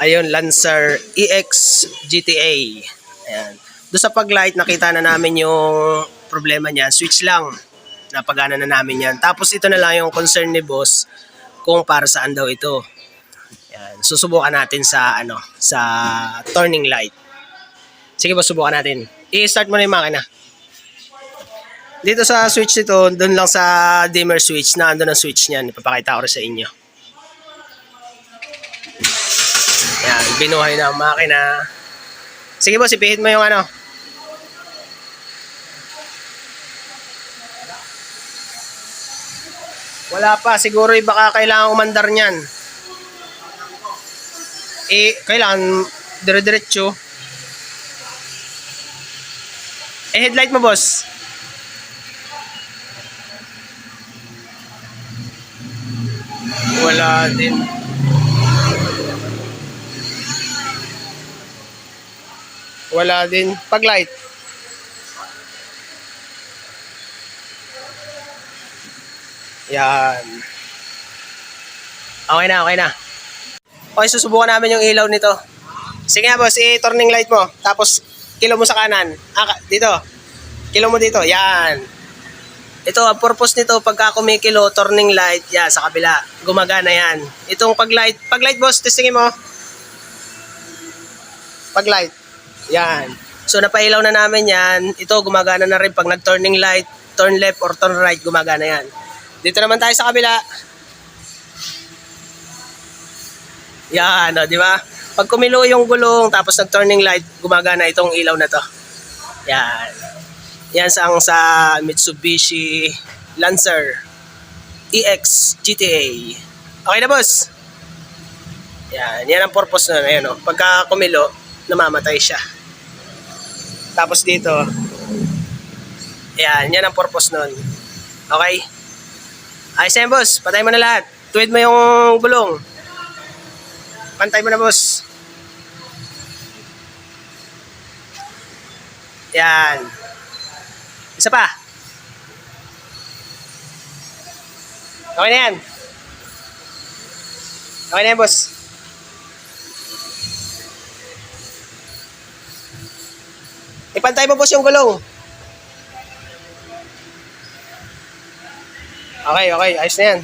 Ayun, Lancer EX GTA. Ayan. Doon sa pag-light, nakita na namin yung problema niya. Switch lang. Napagana na namin yan. Tapos ito na lang yung concern ni boss kung para saan daw ito. Ayan. Susubukan natin sa ano sa turning light. Sige boss, subukan natin. I-start mo na yung makina. Dito sa switch nito, doon lang sa dimmer switch, na ang switch niyan. Ipapakita ko rin sa inyo. Yan, binuhay na ang makina. Sige boss, ipihit mo yung ano. Wala pa, siguro baka kailangan umandar niyan. Eh, kailangan dire-diretso. Eh, headlight mo boss. Wala din. Wala din. Pag-light. Yan. Okay na, okay na. Okay, susubukan namin yung ilaw nito. Sige nga boss, i-turning light mo. Tapos, kilo mo sa kanan. Ah, dito. Kilo mo dito. Yan. Ito, ang purpose nito, pagka kumikilo, turning light, yan, sa kabila. Gumagana yan. Itong pag-light. Pag-light, boss, testingin mo. Pag-light. Yan. So, napailaw na namin yan. Ito, gumagana na rin pag nag-turning light, turn left or turn right, gumagana yan. Dito naman tayo sa kabila. Yan, o, di ba? Pag kumilo yung gulong, tapos nag-turning light, gumagana itong ilaw na to. Yan. Yan sa ang sa Mitsubishi Lancer EX GTA. Okay na, boss? Yan, yan ang purpose na Ayan, o. Pagka kumilo, namamatay siya. Tapos dito, yan, yan ang purpose nun. Okay? Ayos na boss. Patay mo na lahat. Tuwid mo yung gulong. Pantay mo na, boss. Yan. Isa pa. Okay na yan. Okay na yan, boss. Ipantay mo, boss, yung gulong. Okay, okay. Ayos na yan.